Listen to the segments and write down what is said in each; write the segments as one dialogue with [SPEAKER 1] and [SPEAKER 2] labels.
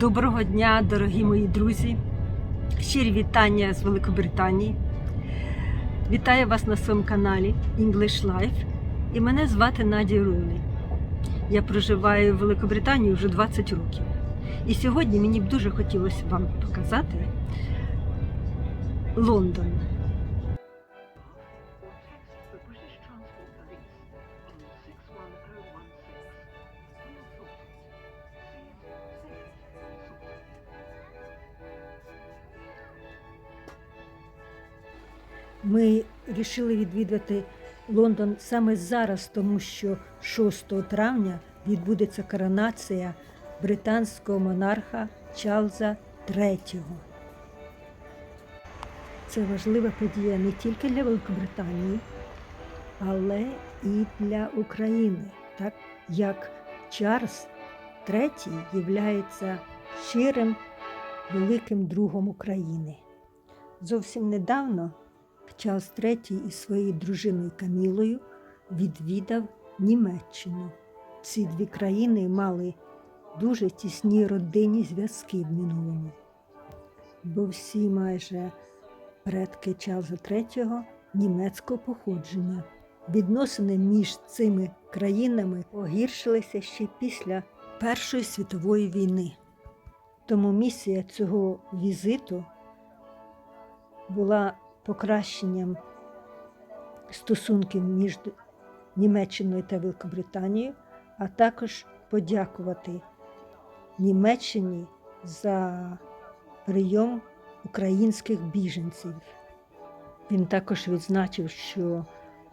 [SPEAKER 1] Доброго дня, дорогі мої друзі! Щирі вітання з Великобританії. Вітаю вас на своєму каналі English Life. І мене звати Надія Руйний. Я проживаю в Великобританії вже 20 років. І сьогодні мені б дуже хотілося вам показати Лондон. Вирішили відвідати Лондон саме зараз, тому що 6 травня відбудеться коронація британського монарха Чарльза III. Це важлива подія не тільки для Великобританії, але і для України, так як Чарльз III є щирим великим другом України. Зовсім недавно Чарльз III із своєю дружиною Камілою відвідав Німеччину. Ці дві країни мали дуже тісні родинні зв'язки в минулому, бо всі майже предки Чарльза III німецького походження. Відносини між цими країнами погіршилися ще після Першої світової війни. Тому місія цього візиту була покращенням стосунків між Німеччиною та Великобританією, а також подякувати Німеччині за прийом українських біженців. Він також відзначив, що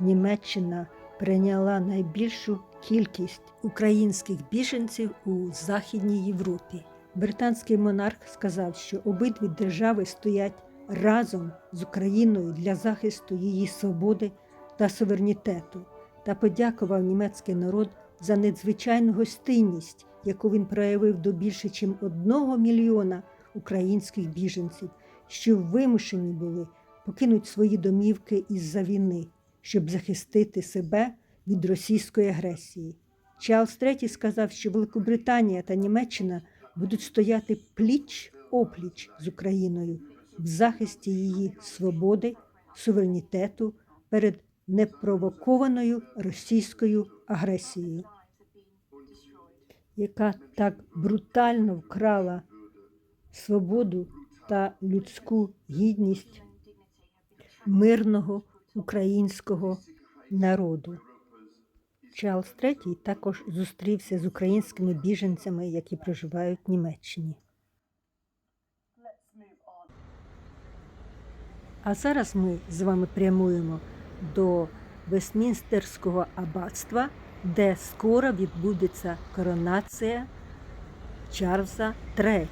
[SPEAKER 1] Німеччина прийняла найбільшу кількість українських біженців у Західній Європі. Британський монарх сказав, що обидві держави стоять разом з Україною для захисту її свободи та суверенітету та подякував німецький народ за надзвичайну гостинність, яку він проявив до більше, ніж одного мільйона українських біженців, що вимушені були покинути свої домівки із-за війни, щоб захистити себе від російської агресії. Чарльз III сказав, що Великобританія та Німеччина будуть стояти пліч опліч з Україною в захисті її свободи, суверенітету перед непровокованою російською агресією, яка так брутально вкрала свободу та людську гідність мирного українського народу. Чарльз III також зустрівся з українськими біженцями, які проживають в Німеччині. А зараз ми з вами прямуємо до Вестмінстерського аббатства, де скоро відбудеться коронація Чарльза III,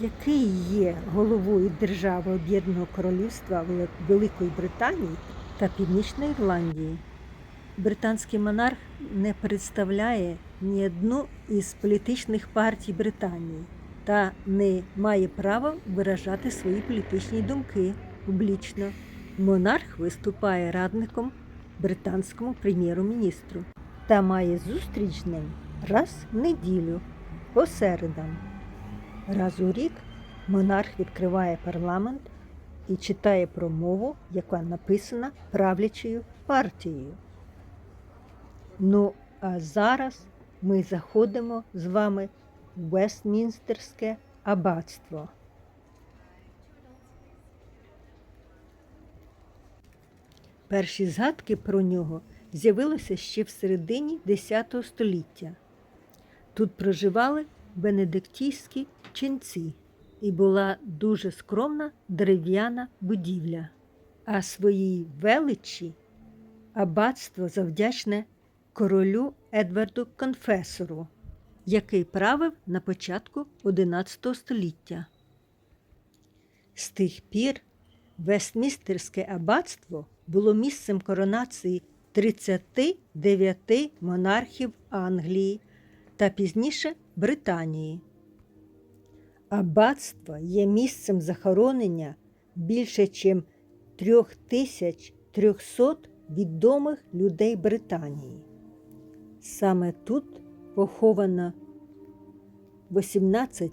[SPEAKER 1] який є головою держави Об'єднаного Королівства Великої Британії та Північної Ірландії. Британський монарх не представляє ні одну із політичних партій Британії та не має права виражати свої політичні думки публічно. Монарх виступає радником британському прем'єру-міністру та має зустріч з ним раз в неділю по середам. Раз у рік монарх відкриває парламент і читає промову, яка написана правлячою партією. Ну, а зараз ми заходимо з вами в Вестмінстерське аббатство. Перші згадки про нього з'явилися ще в середині X століття. Тут проживали бенедиктійські ченці і була дуже скромна дерев'яна будівля, а своїй величі аббатство завдячне королю Едварду Конфесору, який правив на початку XI століття. З тих пір Вестмістерське аббатство було місцем коронації 39 монархів Англії та пізніше Британії. Аббатство є місцем захоронення більше, ніж 3300 відомих людей Британії. Саме тут поховано 18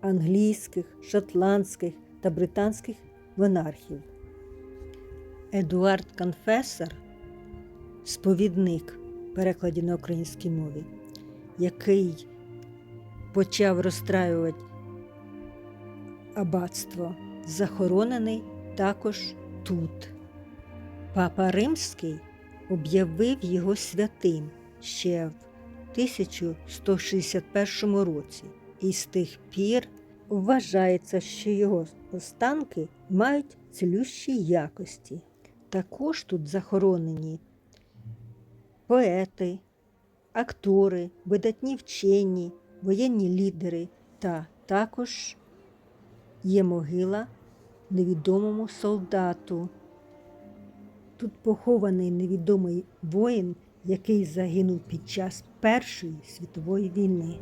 [SPEAKER 1] англійських, шотландських та британських монархів. Едуард Конфесор, сповідник перекладі на українській мові, який почав розстраювати аббатство, захоронений також тут. Папа Римський об'явив його святим ще в 1161 році, і з тих пір вважається, що його останки мають цілющі якості. Також тут захоронені поети, актори, видатні вчені, воєнні лідери та також є могила невідомому солдату. Тут похований невідомий воїн, який загинув під час Першої світової війни.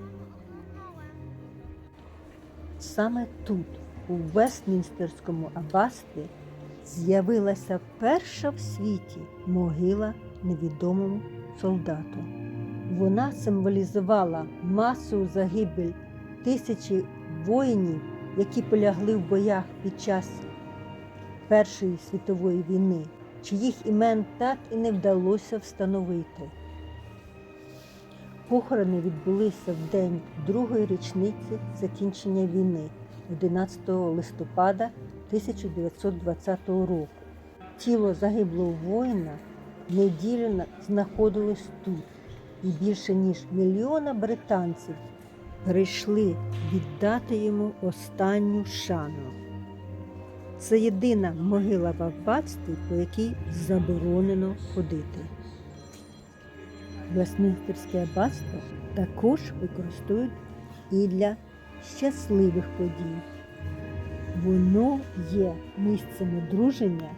[SPEAKER 1] Саме тут, у Вестмінстерському аббатстві, з'явилася перша в світі могила невідомому солдату. Вона символізувала масову загибель тисячі воїнів, які полягли в боях під час Першої світової війни, чиїх імен так і не вдалося встановити. Похорони відбулися в день другої річниці закінчення війни 11 листопада 1920 року. Тіло загиблого воїна неділю знаходилось тут, і більше ніж мільйона британців прийшли віддати йому останню шану. Це єдина могила в аббатстві, по якій заборонено ходити. Вестмінстерське аббатство також використовують і для щасливих подій. Воно є місцем одруження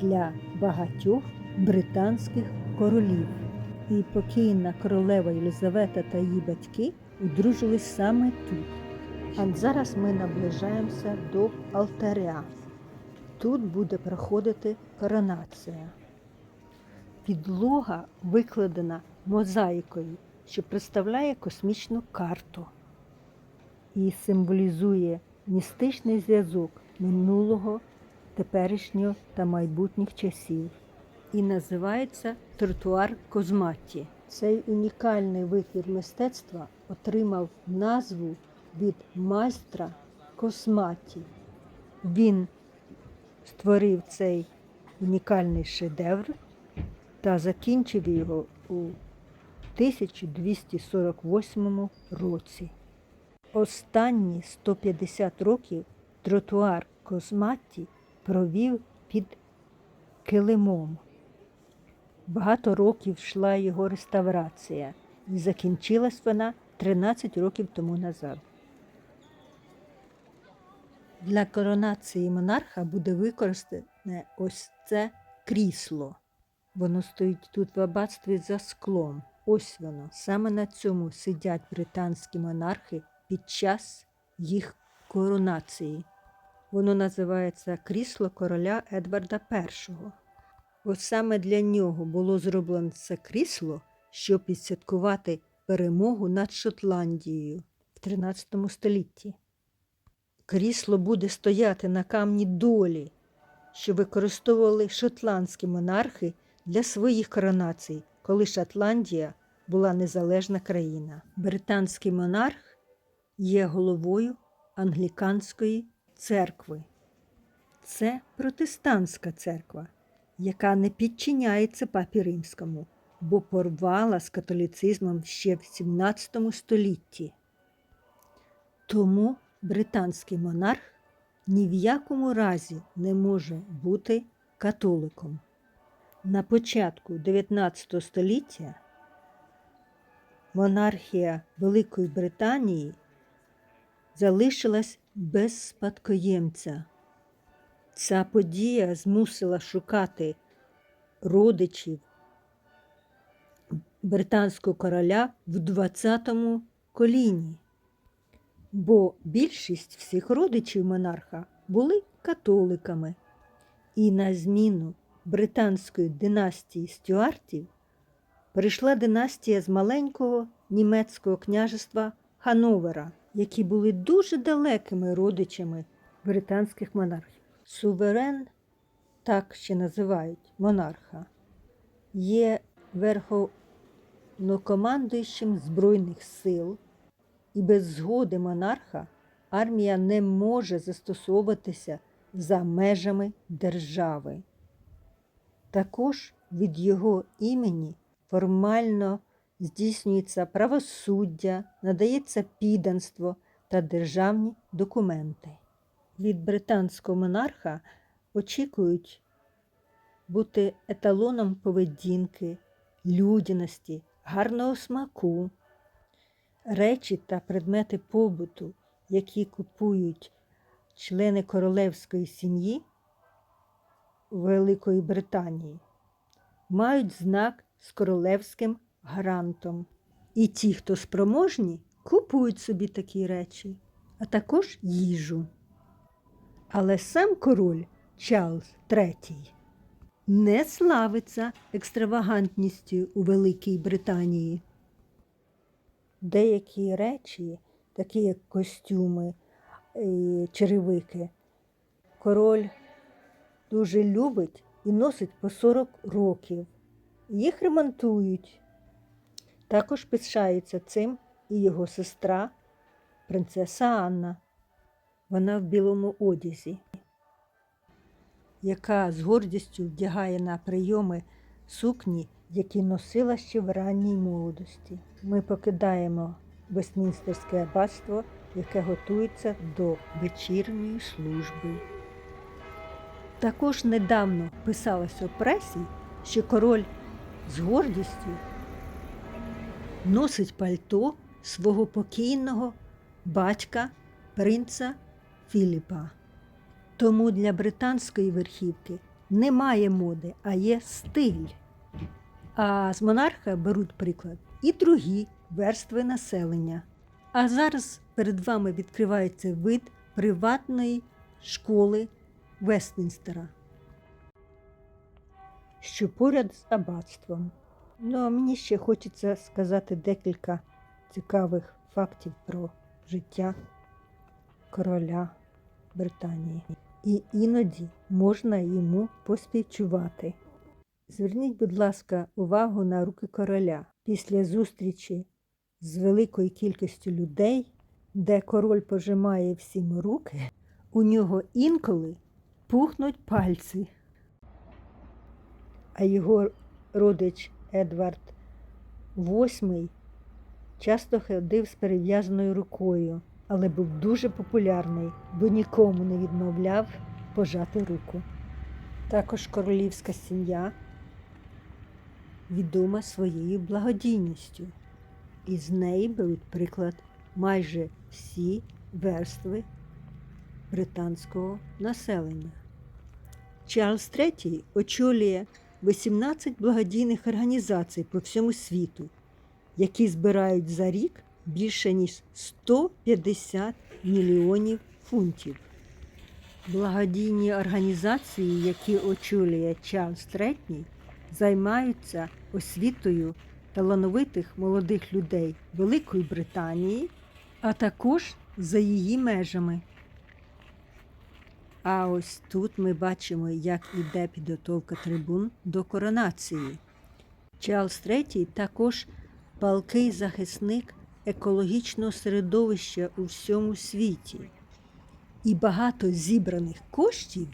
[SPEAKER 1] для багатьох британських королів. І покійна королева Єлизавета та її батьки одружились саме тут. А зараз ми наближаємося до алтаря. Тут буде проходити коронація. Підлога викладена мозаїкою, що представляє космічну карту і символізує містичний зв'язок минулого, теперішнього та майбутніх часів. І називається тротуар Козматті. Цей унікальний витвір мистецтва отримав назву від майстра Косматі. Він створив цей унікальний шедевр та закінчив його у 1248 році. Останні 150 років тротуар Косматті провів під килимом. Багато років йшла його реставрація, і закінчилась вона 13 років тому назад. Для коронації монарха буде використане ось це крісло. Воно стоїть тут в аббатстві за склом. Ось воно. Саме на цьому сидять британські монархи під час їх коронації. Воно називається крісло короля Едварда І. Ось саме для нього було зроблено це крісло, щоб відсвяткувати перемогу над Шотландією в 13 столітті. Крісло буде стояти на камні долі, що використовували шотландські монархи для своїх коронацій, коли Шотландія була незалежна країна. Британський монарх є головою англіканської церкви. Це протестантська церква, яка не підчиняється папі римському, бо порвала з католіцизмом ще в 17 столітті. Тому британський монарх ні в якому разі не може бути католиком. На початку 19 століття монархія Великої Британії залишилась без спадкоємця. Ця подія змусила шукати родичів британського короля в 20-му коліні, бо більшість всіх родичів монарха були католиками. І на зміну британської династії Стюартів прийшла династія з маленького німецького княжества Хановера, які були дуже далекими родичами британських монархів. Суверен, так ще називають монарха, є верховнокомандуючим Збройних сил, і без згоди монарха армія не може застосовуватися за межами держави. Також від його імені формально здійснюється правосуддя, надається підданство та державні документи. Від британського монарха очікують бути еталоном поведінки, людяності, гарного смаку. Речі та предмети побуту, які купують члени королевської сім'ї Великої Британії, мають знак з королевським грантом. І ті, хто спроможні, купують собі такі речі, а також їжу. Але сам король Чарльз III не славиться екстравагантністю у Великій Британії. Деякі речі, такі як костюми і черевики, король дуже любить і носить по 40 років. Їх ремонтують. Також пишається цим і його сестра, принцеса Анна. Вона в білому одязі, яка з гордістю вдягає на прийоми сукні, які носила ще в ранній молодості. Ми покидаємо Вестмінстерське аббатство, яке готується до вечірньої служби. Також недавно писалося в пресі, що король з гордістю носить пальто свого покійного батька принца Філіпа. Тому для британської верхівки немає моди, а є стиль. А з монарха беруть приклад і другі верстви населення. А зараз перед вами відкривається вид приватної школи Вестмінстера, що поряд з аббатством. Ну, а мені ще хочеться сказати декілька цікавих фактів про життя короля Британії. І іноді можна йому поспівчувати. Зверніть, будь ласка, увагу на руки короля після зустрічі з великою кількістю людей, де король пожимає всім руки, у нього інколи пухнуть пальці. А його родич Едвард VIII часто ходив з перев'язаною рукою, але був дуже популярний, бо нікому не відмовляв пожати руку. Також королівська сім'я відома своєю благодійністю, і з неї беруть приклад майже всі верстви британського населення. Чарльз III очолює 18 благодійних організацій по всьому світу, які збирають за рік більше ніж 150 мільйонів фунтів. Благодійні організації, які очолює Чарльз III, займаються освітою талановитих молодих людей Великої Британії, а також за її межами. А ось тут ми бачимо, як іде підготовка трибун до коронації. Чарльз III також палкий захисник екологічного середовища у всьому світі. І багато зібраних коштів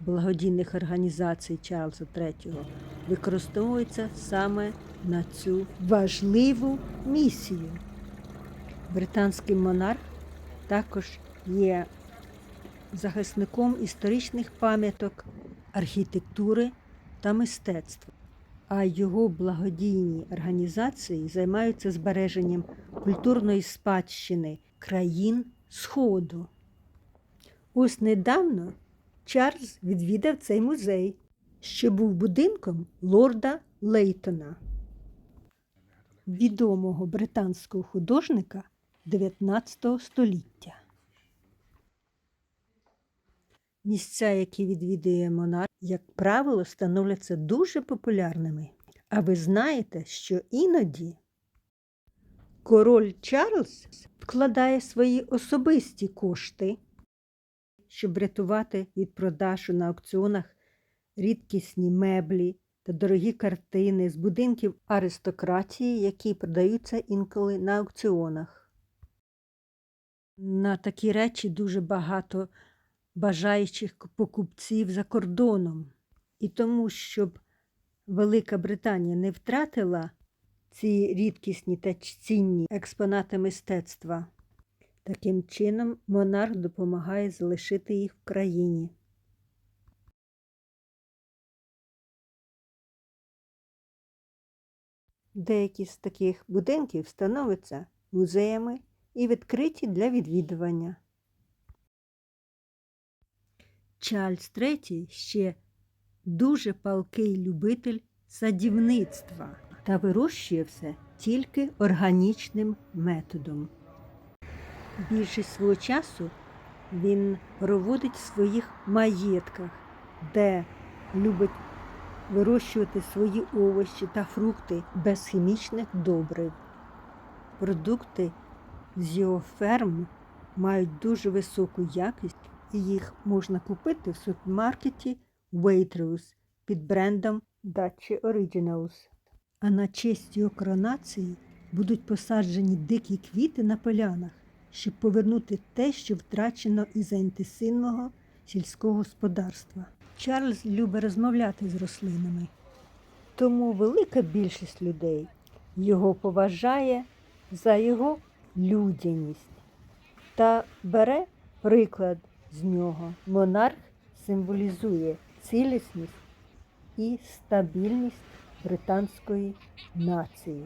[SPEAKER 1] благодійних організацій Чарльза III використовується саме на цю важливу місію. Британський монарх також є захисником історичних пам'яток, архітектури та мистецтва. А його благодійні організації займаються збереженням культурної спадщини країн Сходу. Ось недавно Чарльз відвідав цей музей, що був будинком лорда Лейтона, відомого британського художника 19 століття. Місця, які відвідує монарх, як правило, становляться дуже популярними. А ви знаєте, що іноді король Чарльз вкладає свої особисті кошти, щоб врятувати від продажу на аукціонах рідкісні меблі та дорогі картини з будинків аристократії, які продаються інколи на аукціонах. На такі речі дуже багато бажаючих покупців за кордоном. І тому, щоб Велика Британія не втратила ці рідкісні та цінні експонати мистецтва, таким чином монарх допомагає залишити їх в країні. Деякі з таких будинків становляться музеями і відкриті для відвідування. Чарльз III ще дуже палкий любитель садівництва та вирощує все тільки органічним методом. Більшість свого часу він проводить в своїх маєтках, де любить вирощувати свої овочі та фрукти без хімічних добрив. Продукти з його ферм мають дуже високу якість, їх можна купити в супермаркеті Waitrose під брендом Dutch Originals. А на честь його коронації будуть посаджені дикі квіти на полянах, щоб повернути те, що втрачено із-за інтенсивного сільського господарства. Чарльз любить розмовляти з рослинами, тому велика більшість людей його поважає за його людяність та бере приклад з нього. Монарх символізує цілісність і стабільність британської нації.